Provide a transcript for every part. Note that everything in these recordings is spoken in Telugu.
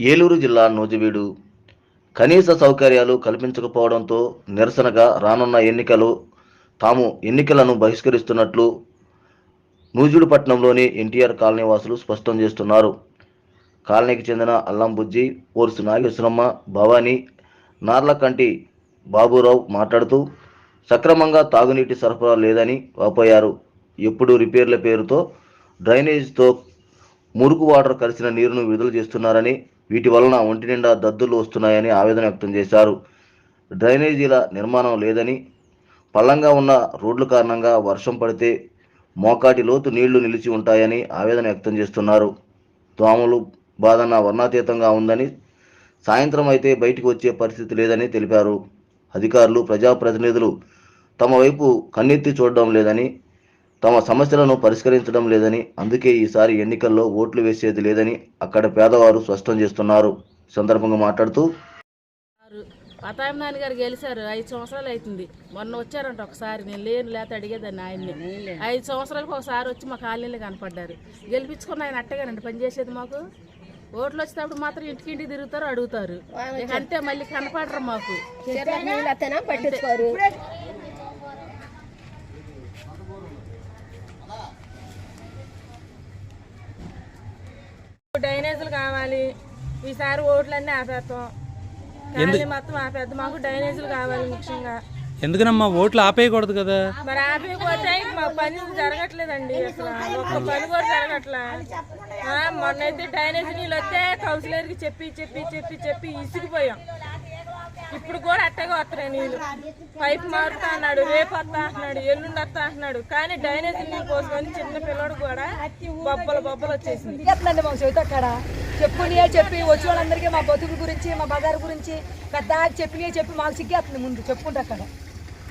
ఏలూరు జిల్లా నూజివీడు. కనీస సౌకర్యాలు కల్పించకపోవడంతో నిరసనగా రానున్న ఎన్నికలు తాము ఎన్నికలను బహిష్కరిస్తున్నట్లు నూజివీడుపట్నంలోని ఎన్టీఆర్ కాలనీ వాసులు స్పష్టం చేస్తున్నారు. కాలనీకి చెందిన అల్లంబుజ్జి ఓర్సు నాగేశ్వరమ్మ భవానీ నార్లకంటి బాబురావు మాట్లాడుతూ సక్రమంగా తాగునీటి సరఫరా లేదని వాపోయారు. ఎప్పుడు రిపేర్ల పేరుతో డ్రైనేజ్తో మురుగు వాటర్ కలిసిన నీరును విడుదల చేస్తున్నారని వీటి వలన ఒంటి నిండా దద్దులు వస్తున్నాయని ఆవేదన వ్యక్తం చేశారు. డ్రైనేజీల నిర్మాణం లేదని పల్లంగా ఉన్న రోడ్ల కారణంగా వర్షం పడితే మోకాటి లోతు నీళ్ళు నిలిచి ఉంటాయని ఆవేదన వ్యక్తం చేస్తున్నారు. దోమలు బాధన వర్ణాతీతంగా ఉందని సాయంత్రం అయితే బయటికి వచ్చే పరిస్థితి లేదని తెలిపారు. అధికారులు ప్రజాప్రతినిధులు తమ వైపు కన్నెత్తి చూడడం లేదని తమ సమస్యలను పరిష్కరించడం లేదని అందుకే ఈసారి ఎన్నికల్లో ఓట్లు వేసేది లేదని అక్కడ పేదవారు స్పష్టం చేస్తున్నారు. సందర్భంగా మాట్లాడుతూ పతాయం నాన్న గారు గెలిచారు. ఐదు సంవత్సరాలు అవుతుంది మొన్న వచ్చారంట ఒకసారి. నేను లేను లేకపోతే అడిగేదాన్ని ఆయన్ని. ఐదు సంవత్సరాలకు ఒకసారి వచ్చి మా కాలనీలో కనపడ్డారు. గెలిపించుకున్న ఆయన అట్టగానండి. పనిచేసేది మాకు. ఓట్లు వచ్చేటప్పుడు మాత్రం ఇంటికి ఇంటికి తిరుగుతారు అడుగుతారు. అంతే మళ్ళీ కనపడరు మాకు. డ్రైనేజీలు కావాలి. ఈసారి ఓట్లన్నీ ఆపేస్తాం. కాలనీ మొత్తం ఆపేద్దాం. మాకు డ్రైనేజీలు కావాలి ముఖ్యంగా. ఎందుకనమ్మా? ఓట్లు ఆపేయకూడదు కదా? మరి ఆపేయకపోతే మా పని జరగట్లేదండి అసలు. ఒక్క పని కూడా జరగట్లే. ఆ, మొన్నైతే డ్రైనేజ్ నీళ్ళు వస్తే కౌన్సిలర్కి చెప్పి చెప్పి చెప్పి చెప్పి ఇసిగిపోయాం ఇప్పుడు కూడా అట్టగా వస్తున్నాయి నీళ్ళు. పైప్ మారుతా అన్నాడు రేపు వస్తా అంటున్నాడు ఎల్లుండి వస్తా అంటున్నాడు కానీ డ్రైనేజ్ నీళ్ళు పోసుకొని చిన్న పిల్లడు కూడా బొబ్బలు బొబ్బలు వచ్చేసింది. ఎట్లండి మాకు చెబుతా అక్కడ? చెప్పునియే చెప్పి వచ్చే వాళ్ళందరికీ మా బతుకు గురించి మా బజారు గురించి పెద్ద చెప్పినయే చెప్పి మాకు సిగ్గేస్తుంది ముందు చెప్పుకుంటా అక్కడ.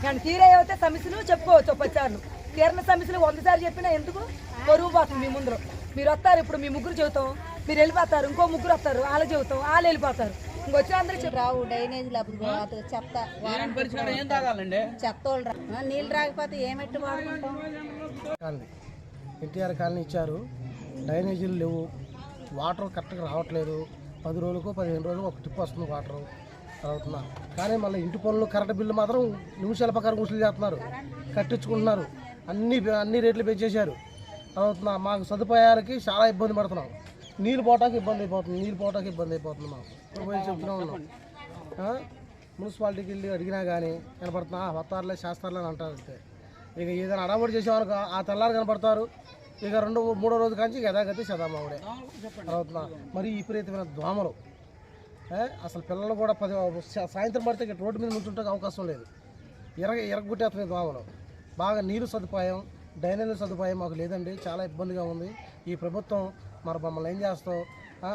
కానీ తీరే అయితే సమస్యలు చెప్పుకోవచ్చు ఒక పదిసార్లు తీరిన సమస్యలు వందసార్లు చెప్పినా ఎందుకు? పొరుగు పోతుంది మీ ముందులో మీరు వస్తారు ఇప్పుడు మీ ముగ్గురు చెబుతాం. మీరు వెళ్ళిపోతారు ఇంకో ముగ్గురు వస్తారు వాళ్ళు చెబుతాం వాళ్ళు వెళ్ళిపోతారు. ఇంకొచ్చిన అందరూ చెప్పు రావు డ్రైనేజ్ లేకపోతే చెత్త చెత్త వాళ్ళు రా- ఆ, నీళ్ళు రాకపోతే ఏమెట్టు వాడుకుంటాం? కాలనీ. ఎన్టీఆర్ కాలనీ ఇచ్చారు. డ్రైనేజీలు లేవు. వాటర్ కరెక్ట్గా రావట్లేదు. పది రోజులకు పదిహేను రోజులకు ఒక టిప్ వస్తుంది వాటర్. అవుతున్నా కానీ మళ్ళీ ఇంటి పనులు కరెంట్ బిల్లు మాత్రం నిమిషాల ప్రకారం వసూలు చేస్తున్నారు. కట్టించుకుంటున్నారు. అన్ని అన్ని రేట్లు పెంచేశారు. అవుతున్నా మాకు సదుపాయాలకి చాలా ఇబ్బంది పడుతున్నాం. నీళ్ళు పోవటానికి ఇబ్బంది అయిపోతుంది నీళ్ళు పోవటానికి ఇబ్బంది అయిపోతుంది మాకు. ఇప్పుడు పోయి చెప్తూనే ఉన్నాం మున్సిపాలిటీకి వెళ్ళి అడిగినా కానీ కనపడుతున్నా "ఆ, వస్తారులే చేస్తారులే అని అంటారు అంతే. ఇక ఏదైనా అడగబడి చేసేవారు ఆ తెల్లారు కనపడతారు. ఇక రెండు మూడో రోజు కాంచి యథాగతి సదామావుడే. అవుతున్నా మరి విపరీతమైన దోమలు. అసలు పిల్లలు కూడా పది సాయంత్రం పడితే ఇక రోడ్డు మీద నుంచుంటే అవకాశం లేదు. ఎరగ ఎరగొట్టేస్తున్నాయి దోమలు. బాగా నీరు సదుపాయం డైనల్ సదుపాయం మాకు లేదండి. చాలా ఇబ్బందిగా ఉంది. ఈ ప్రభుత్వం మరి మమ్మల్ని ఏం చేస్తాం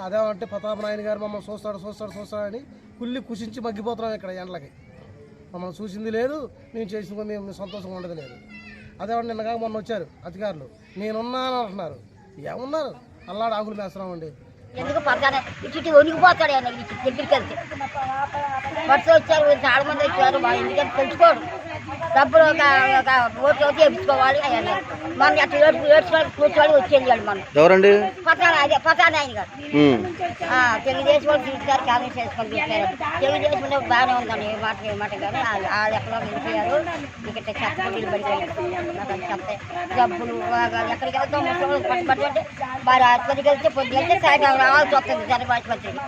అదేమంటే ప్రతాప నాయన గారు మమ్మల్ని చూస్తాడు చూస్తాడు చూస్తాడని కుళ్ళి కుషించి మగ్గిపోతున్నాం ఇక్కడ ఎండలకి. మమ్మల్ని చూసింది లేదు నేను చేసిన మేము సంతోషంగా ఉండదు లేదు. అదేమంటే నిన్నగా మొన్న వచ్చారు అధికారులు. నేనున్నాను అంటున్నారు. ఏమున్నారు? అల్లాడు ఆకులు మేస్తున్నామండి. ఎందుకు పడతానే ఇటు వణికిపోతాడు దగ్గరికి వెళ్తే. వచ్చారు చాలా మంది వచ్చారు మా ఇంటికి తెలుసుకోడు. డబ్బులు ఒక ఓట్లు వేపించుకోవాలి ఆయన మనం అట్లా ఏడ్చు ఏడ్చుకోవాలి కూర్చోవాలి వచ్చేయాలి మనం. ఎవరండి? పతాన అదే పతాన ఆయన గారు. తెలుగుదేశం వాళ్ళు తీసుకారు కాంగ్రెస్ చేసుకొని తీసుకారు తెలుగుదేశం బాగానే ఉందండి ఏ మాట ఏ మాట కానీ వాళ్ళు ఎక్కడో నిలిపారు ఇక్కడ చెత్త పడిపోయారు చెత్త డబ్బులు ఎక్కడికి వెళ్తాం ముసలి పట్టు పట్టు అంటే మరి ఆసుపత్రికి వెళ్తే పొద్దున వెళ్తే సాయంత్రం రావాల్సి వస్తుంది జనపాసుపత్రికి